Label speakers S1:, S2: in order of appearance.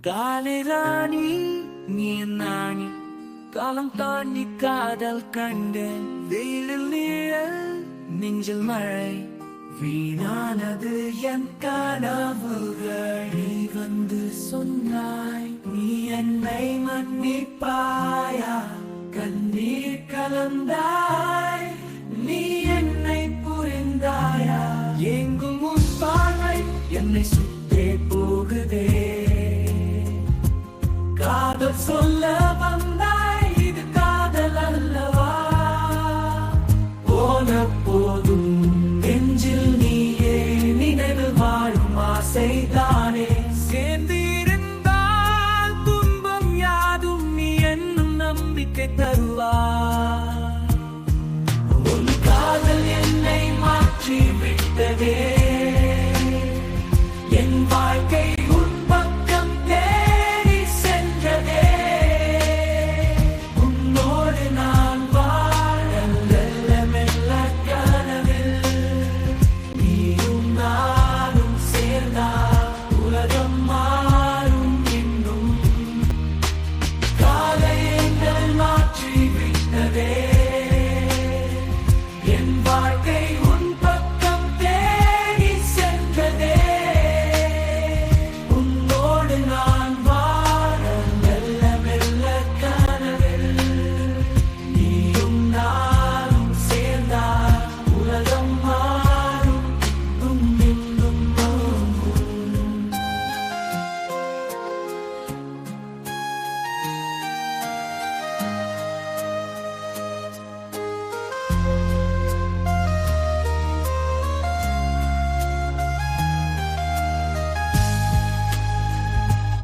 S1: காலை ராணி நீ நாணி. காலம் தாண்டி காதல் கண்டேன். வெயிலில் நீழல் நெஞ்சில் மழை. வீணானது என் கனவுகள். நீ வந்து சொன்னாய் நீ என்னை மன்னிப்பாயா? கண்ணீர் கலந்தாய் நீ என்னை புரிந்தாயா? எங்கும் உன் பார்வை என்னை சுத்தே காதல் சொல்ல வந்தாய் இது காதல் அல்லவா? போன போதும் நெஞ்சில் நீயே நினைவு வாழும் ஆசைதானே. சேர்ந்து துன்பம் யாதும் நீ என்னும் நம்பிக்கை தருவார். market.